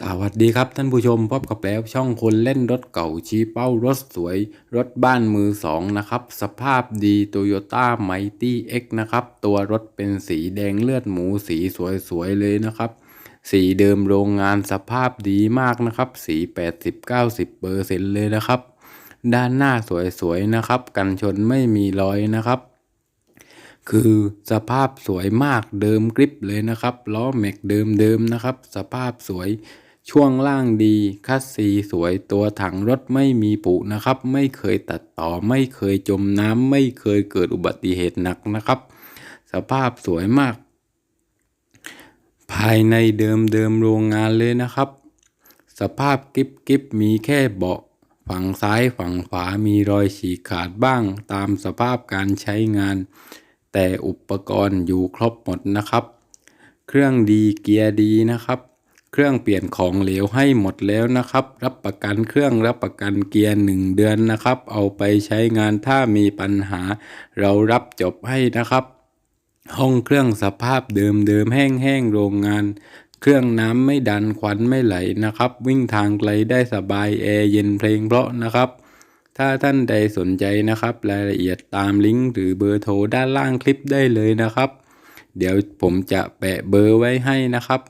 สวัสดีครับท่านผู้ชมพบกับแล้วช่องคนเล่นรถเก่าชี้เป้ารถสวย รถบ้านมือสองนะครับ สภาพดี Toyota Mighty X นะครับ ตัวรถเป็นสีแดงเลือดหมูสีสวยๆเลยนะครับ สีเดิมโรงงานสภาพดีมากนะครับ สี 80-90%เลยนะครับ ด้านหน้าสวยๆนะครับ กันชนไม่มีรอยนะครับ คือสภาพสวยมากเดิมกริปเลยนะครับล้อแม็กเดิมๆนะครับ สภาพสวยช่วงล่างดีคัสซีสวยตัวถังรถไม่มีผุนะครับ ไม่เคยตัดต่อไม่เคยจมน้ำไม่เคยเกิดอุบัติเหตุหนักนะครับ สภาพสวยมาก ภายในเดิมเดิมโรงงานเลยนะครับ สภาพกิบกิบมีแค่เบาะฝั่งซ้ายฝั่งขวามีรอยฉีกขาดบ้าง ตามสภาพการใช้งาน แต่อุปกรณ์อยู่ครบหมดนะครับ เครื่องดีเกียร์ดีนะครับ เครื่องเปลี่ยนของเหลวให้หมดแล้วนะครับ รับประกันเครื่องรับประกันเกียร์หนึ่งเดือนนะครับ เอาไปใช้งานถ้ามีปัญหา เรารับจบให้นะครับ ห้องเครื่องสภาพเดิมเดิมๆแห้งโรงงาน เครื่องน้ำไม่ดันควันไม่ไหลนะครับ วิ่งทางไกลได้สบายแอร์เย็นเพลงเพราะนะครับ ถ้าท่านใดสนใจนะครับ รายละเอียดตามลิงก์หรือเบอร์โทรด้านล่างคลิปได้เลยนะครับ เดี๋ยวผมจะแปะเบอร์ไว้ให้นะครับ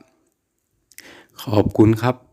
ขอบคุณครับ